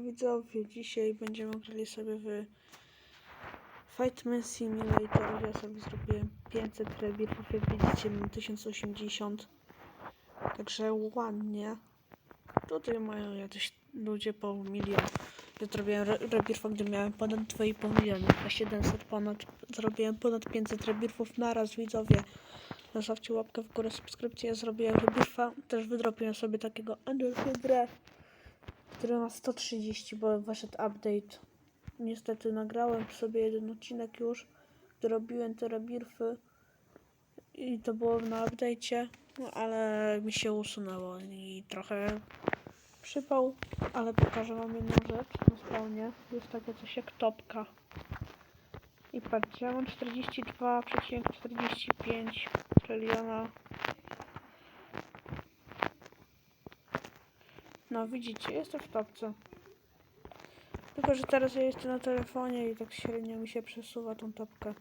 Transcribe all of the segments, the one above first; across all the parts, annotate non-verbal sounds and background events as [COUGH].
widzowie, dzisiaj będziemy grali sobie w Fightman Simulator. Ja sobie zrobiłem 500 rebirów, jak widzicie mam 1080. Także ładnie. Tutaj mają jacyś ludzie po milion. Ja zrobiłem re- rebirfa, gdy miałem ponad 2,5 miliona, a 700 ponad. Zrobiłem ponad 500 rebirfów naraz, widzowie. Zostawcie łapkę w górę, subskrypcję. Ja zrobiłem rebirfa, też wydropiłem sobie takiego Underhydra który ma 130, bo wyszedł update. Niestety nagrałem sobie jeden odcinek już, gdy robiłem te rebirfy i to było na update'cie, no ale mi się usunęło i trochę przypał, ale pokażę wam jedną rzecz na spawnie. Jest takie coś jak topka. I patrzcie, ja mam 42,45 tryliona No widzicie, jestem w topce. Tylko, że teraz ja jestem na telefonie i tak średnio mi się przesuwa tą topkę.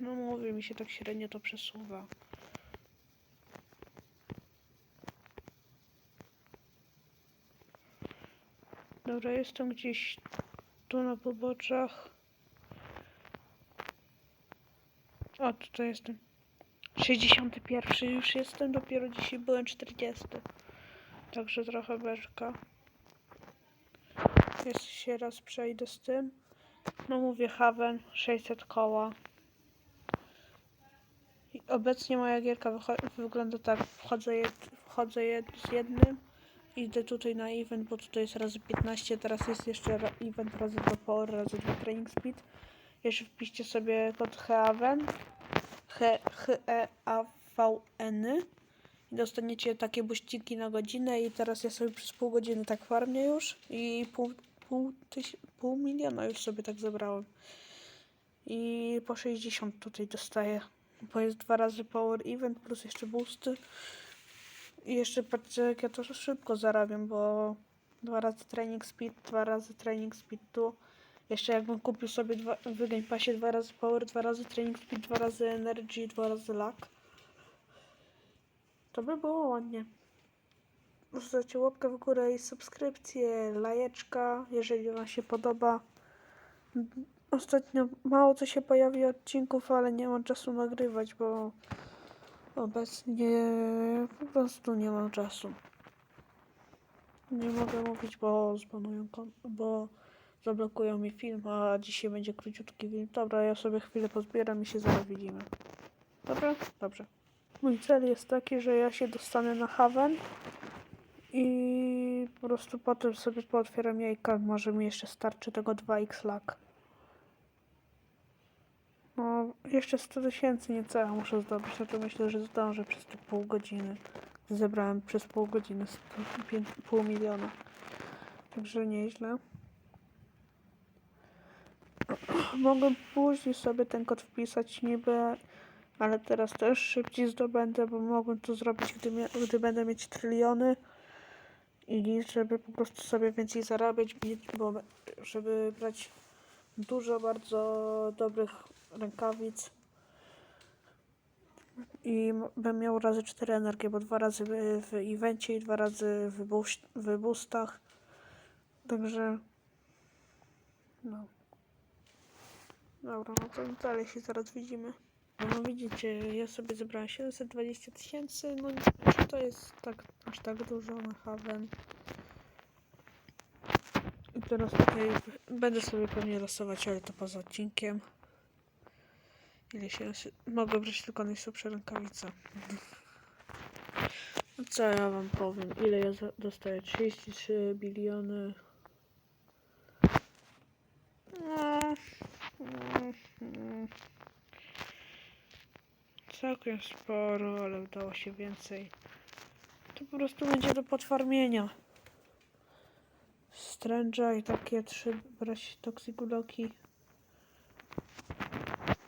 No mówię, mi się tak średnio to przesuwa. Dobra, jestem gdzieś tu na poboczach. O, tutaj jestem. 61 już jestem, dopiero dzisiaj byłem 40. Także trochę beczka. Jeszcze się raz przejdę z tym. No mówię Haven 600 koła. I obecnie moja gierka wygląda tak. Wchodzę, jed wchodzę jed z jednym. Idę tutaj na event, bo tutaj jest razy 15. Teraz jest jeszcze event razy 2 power, razy 2 training speed. Jeszcze wpiszcie sobie kod HEAVEN. H-E-A-V-N dostaniecie takie buściki na godzinę i teraz ja sobie przez pół godziny tak farmię już i pół, pół, tyś, pół miliona już sobie tak zebrałem. I po 60 tutaj dostaję, bo jest dwa razy power event plus jeszcze boosty. I jeszcze patrzcie jak ja to szybko zarabiam, bo dwa razy training speed, dwa razy training speed tu. Jeszcze jakbym kupił sobie dwa, w Game dwa razy power, dwa razy training speed, dwa razy energy, dwa razy luck. To by było ładnie. Zostawcie łapkę w górę i subskrypcję, lajeczka, jeżeli Wam się podoba. Ostatnio mało co się pojawi odcinków, ale nie mam czasu nagrywać, bo obecnie po prostu nie mam czasu. Nie mogę mówić, bo zbanują, bo zablokują mi film, a dzisiaj będzie króciutki film. Dobra, ja sobie chwilę pozbieram i się zaraz widzimy. Dobra? Dobrze. Mój cel jest taki, że ja się dostanę na Haven i po prostu potem sobie pootwieram jajka. Może mi jeszcze starczy tego 2x lag. No, jeszcze 100 tysięcy niecałe muszę zdobyć, no to myślę, że zdążę przez te pół godziny. Zebrałem przez pół godziny 100, pięć- pół miliona. Także nieźle. [CLEARS THROAT] Mogę później sobie ten kod wpisać niby ale teraz też szybciej zdobędę, bo mogłem to zrobić, gdy, gdy będę mieć tryliony i żeby po prostu sobie więcej zarabiać, bo żeby brać dużo bardzo dobrych rękawic i bym miał razy 4 energię, bo dwa razy w, evencie i dwa razy w, boost, w boostach. Także no. Dobra, no to dalej się zaraz widzimy. No widzicie, ja sobie zebrałem 720 tysięcy, no nie to jest tak, aż tak dużo na Haven. I teraz tutaj będę sobie pewnie losować, ale to poza odcinkiem. Ile się. Mogę brać tylko najsłabsze rękawice. No co ja wam powiem, ile ja dostaję? 33 biliony. No, mm, mm. Całkiem sporo, ale udało się więcej. To po prostu będzie do podfarmienia. Stręża i takie trzy brać toksikuloki.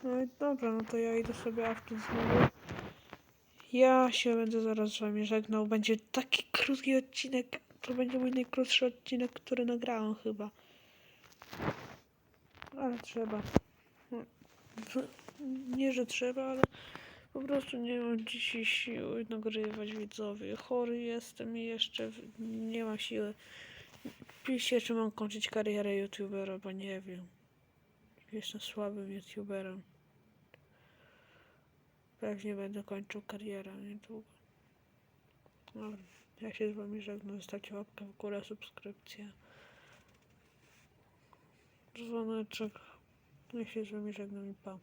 No i dobra, no to ja idę sobie awczyć znowu. Ja się będę zaraz z wami żegnał. Będzie taki krótki odcinek. To będzie mój najkrótszy odcinek, który nagrałem chyba. Ale trzeba. No, Nie, że trzeba, ale po prostu nie mam dzisiaj siły nagrywać widzowie. Chory jestem i jeszcze nie mam siły. Piszcie, czy mam kończyć karierę youtubera, bo nie wiem. Jestem słabym youtuberem. Pewnie będę kończył karierę niedługo. Dobra, ja się z wami żegnam. Zostawcie łapkę w górę, subskrypcję. Dzwoneczek. Ja się z wami żegnam i pa.